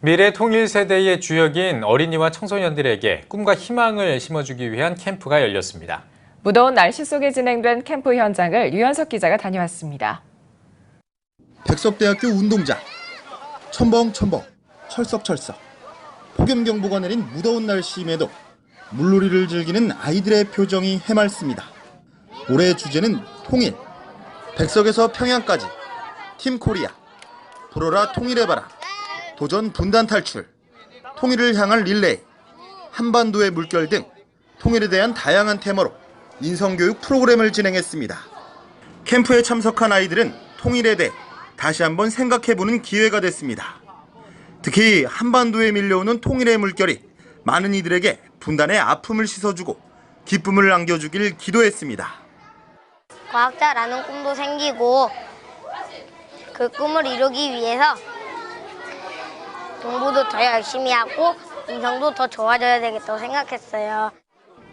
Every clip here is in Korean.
미래 통일 세대의 주역인 어린이와 청소년들에게 꿈과 희망을 심어주기 위한 캠프가 열렸습니다. 무더운 날씨 속에 진행된 캠프 현장을 유현석 기자가 다녀왔습니다. 백석대학교 운동장. 첨벙첨벙, 철썩철썩. 폭염경보가 내린 무더운 날씨임에도 물놀이를 즐기는 아이들의 표정이 해맑습니다. 올해의 주제는 통일. 백석에서 평양까지. 팀 코리아. 불어라 통일해봐라. 도전 분단 탈출. 통일을 향한 릴레이. 한반도의 물결 등 통일에 대한 다양한 테마로 인성교육 프로그램을 진행했습니다. 캠프에 참석한 아이들은 통일에 대해 다시 한번 생각해보는 기회가 됐습니다. 특히 한반도에 밀려오는 통일의 물결이 많은 이들에게 분단의 아픔을 씻어주고 기쁨을 안겨주길 기도했습니다. 과학자라는 꿈도 생기고 그 꿈을 이루기 위해서 공부도 더 열심히 하고 인성도 더 좋아져야 되겠다고 생각했어요.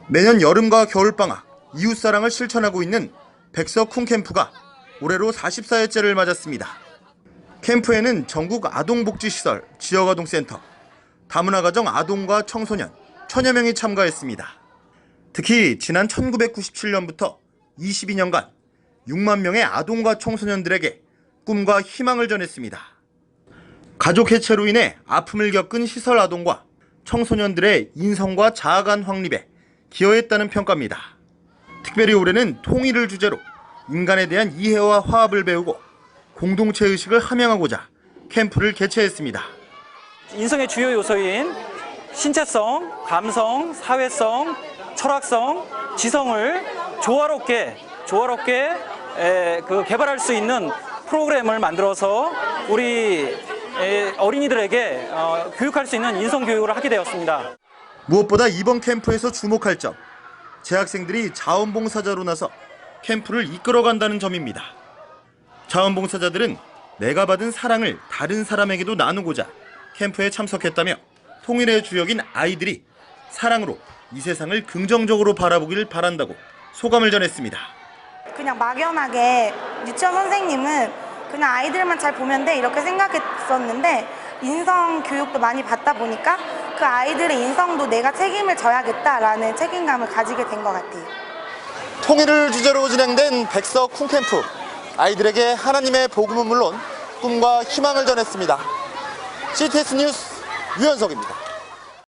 매년 여름과 겨울방학, 이웃사랑을 실천하고 있는 백석 쿵 캠프가 올해로 44회째를 맞았습니다. 캠프에는 전국 아동복지시설, 지역아동센터, 다문화가정 아동과 청소년, 천여 명이 참가했습니다. 특히 지난 1997년부터 22년간 6만 명의 아동과 청소년들에게 꿈과 희망을 전했습니다. 가족 해체로 인해 아픔을 겪은 시설 아동과 청소년들의 인성과 자아간 확립에 기여했다는 평가입니다. 특별히 올해는 통일을 주제로 인간에 대한 이해와 화합을 배우고 공동체 의식을 함양하고자 캠프를 개최했습니다. 인성의 주요 요소인 신체성, 감성, 사회성, 철학성, 지성을 조화롭게 조화롭게 에, 그 개발할 수 있는 프로그램을 만들어서 우리 에, 어린이들에게 어, 교육할 수 있는 인성 교육을 하게 되었습니다. 무엇보다 이번 캠프에서 주목할 점, 재학생들이 자원봉사자로 나서 캠프를 이끌어간다는 점입니다. 자원봉사자들은 내가 받은 사랑을 다른 사람에게도 나누고자 캠프에 참석했다며 통일의 주역인 아이들이 사랑으로 이 세상을 긍정적으로 바라보길 바란다고 소감을 전했습니다. 그냥 막연하게 유치원 선생님은 그냥 아이들만 잘 보면 돼 이렇게 생각했었는데 인성 교육도 많이 받다 보니까 그 아이들의 인성도 내가 책임을 져야겠다라는 책임감을 가지게 된 것 같아요. 통일을 주제로 진행된 백석 쿵캠프 아이들에게 하나님의 복음은 물론 꿈과 희망을 전했습니다. CTS 뉴스 유현석입니다.